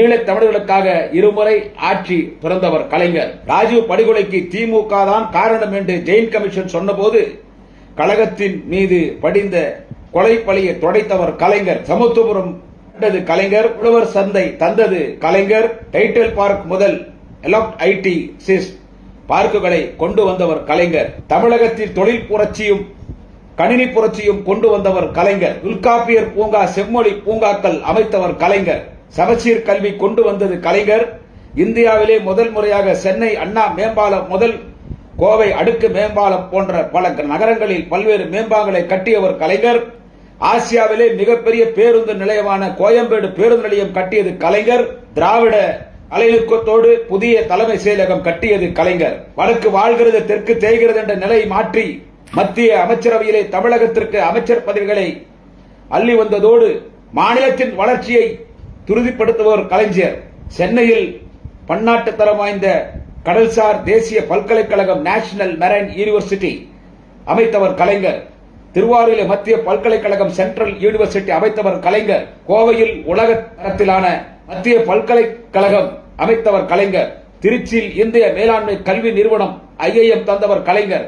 ஈழத் தமிழர்களுக்காக இருமுறை ஆட்சி பிறந்தவர் கலைஞர். ராஜீவ் படுகொலைக்கு திமுக தான் காரணம் என்று ஜெயின் கமிஷன் சொன்னபோது கழகத்தின் மீது படிந்த கொலை பழியை தொடைத்தவர் கலைஞர். சமத்துவபுரம் கலைஞர். உழவர் சந்தை தந்தது கலைஞர். டைட்டில் பார்க் முதல் எலக்ட் ஐடி சிஸ் பார்க்குகளை கொண்டு வந்தவர் கலைஞர். தமிழகத்தில் தொழில் புரட்சியும் கணினி புரட்சியும் கொண்டு வந்தவர் கலைஞர். உள்காப்பியர் பூங்கா செம்மொழி பூங்காக்கள் அமைத்தவர் கலைஞர். சமச்சீர் கல்வி கொண்டு வந்தது கலைஞர். இந்தியாவிலே முதல் முறையாக சென்னை அண்ணா மேம்பாலம் முதல் கோவை அடுக்கு மேம்பாலம் போன்ற பல நகரங்களில் பல்வேறு மேம்பாலங்களை கட்டியவர் கலைஞர். ஆசியாவிலே மிகப்பெரிய பேருந்து நிலையமான கோயம்பேடு பேருந்து நிலையம் கட்டியது கலைஞர். திராவிட அலைநுக்கத்தோடு புதிய தலைமை செயலகம் கட்டியது கலைஞர். வடக்கு வாழ்கிறது தெற்கு தேய்கிறது என்ற நிலை மாற்றி மத்திய அமைச்சரவையிலே தமிழகத்திற்கு அமைச்சர் பதவிகளை அள்ளி வந்ததோடு மாநிலத்தின் வளர்ச்சியை துரிதப்படுத்துபவர் கலைஞர். சென்னையில் பன்னாட்டு தரம் வாய்ந்த கடல்சார் தேசிய பல்கலைக்கழகம் நேஷனல் மெரைன் யூனிவர்சிட்டி அமைத்தவர் கலைஞர். திருவாரூரில் மத்திய பல்கலைக்கழகம் சென்ட்ரல் யூனிவர்சிட்டி அமைத்தவர் கலைஞர். கோவையில் உலக தரத்திலான மத்திய பல்கலைக்கழகம் அமைத்தவர் கலைஞர். திருச்சியில் இந்திய மேலாண்மை கல்வி நிறுவனம் ஐஏஎம் தந்தவர் கலைஞர்.